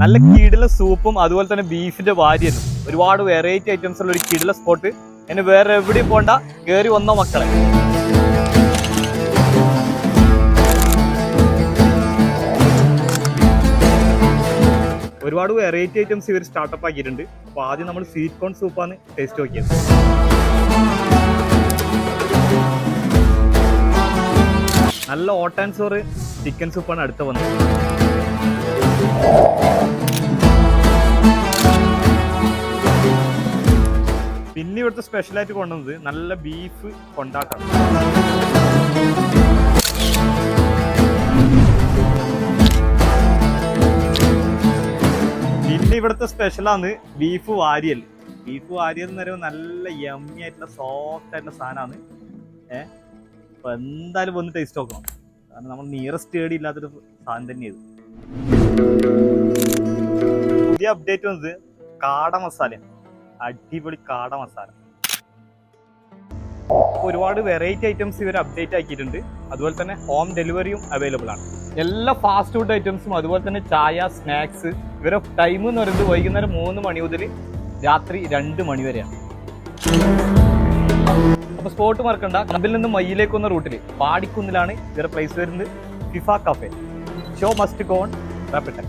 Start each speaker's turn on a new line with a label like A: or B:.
A: നല്ല കിടില സൂപ്പും അതുപോലെ തന്നെ ബീഫിന്റെ വാരിയലും ഒരുപാട് വെറൈറ്റി ഐറ്റംസ് ഉള്ള ഒരു കിടില സ്പോട്ട് എന്നെ വേറെ എവിടെയും പോണ്ട. കേറി വന്നോ മക്കളെ. ഒരുപാട് വെറൈറ്റി ഐറ്റംസ് ഇവർ സ്റ്റാർട്ടപ്പ് ആക്കിയിട്ടുണ്ട്. അപ്പൊ ആദ്യം നമ്മൾ സ്വീറ്റ് കോൺ സൂപ്പാണ് ടേസ്റ്റ് നോക്കിയത്. നല്ല ഓട്ടാൻ സോറ് ചിക്കൻ സൂപ്പാണ് അടുത്ത വന്നത്. പിന്നെ ഇവിടുത്തെ സ്പെഷ്യലായിട്ട് കൊണ്ടുവന്നത് നല്ല ബീഫ് കൊണ്ടാട്ടാണ് പിന്നെ ഇവിടുത്തെ സ്പെഷ്യലാണ് ബീഫ് വാരിയൽ. ബീഫ് വാരിയൽ എന്ന് പറയുമ്പോൾ നല്ല യമ്മി ആയിട്ടുള്ള സോഫ്റ്റ് ആയിട്ടുള്ള സാധനമാണ്. ഏഹ് അപ്പൊ എന്തായാലും ഒന്ന് ടേസ്റ്റ് നോക്കണം. കാരണം നമ്മൾ നിയറസ്റ്റ് ഏടി ഇല്ലാത്തൊരു സാധനം തന്നെയത് പുതിയ അപ്ഡേറ്റ് വന്നത് കാട മസാല അടിപൊളി കാട മസാല. ഒരുപാട് വെറൈറ്റി ഐറ്റംസ് ഇവർ അപ്ഡേറ്റ് ആക്കിയിട്ടുണ്ട്. അതുപോലെ തന്നെ ഹോം ഡെലിവറിയും അവൈലബിൾ ആണ്. എല്ലാ ഫാസ്റ്റ് ഫുഡ് ഐറ്റംസും അതുപോലെ തന്നെ ചായ സ്നാക്സ് ഇവരെ ടൈം എന്ന് പറയുന്നത് വൈകുന്നേരം മൂന്ന് മണി മുതൽ രാത്രി രണ്ട് മണി വരെയാണ്. അപ്പൊ സ്പോട്ട് മറക്കണ്ട കമ്പിൽ നിന്ന് മയ്യിലേക്ക് വന്ന റൂട്ടിൽ പാടിക്കുന്നിലാണ് ഇവരുടെ പ്ലേസ് വരുന്നത് FIFA cafe show must go on റാപ്പിട്ടൻ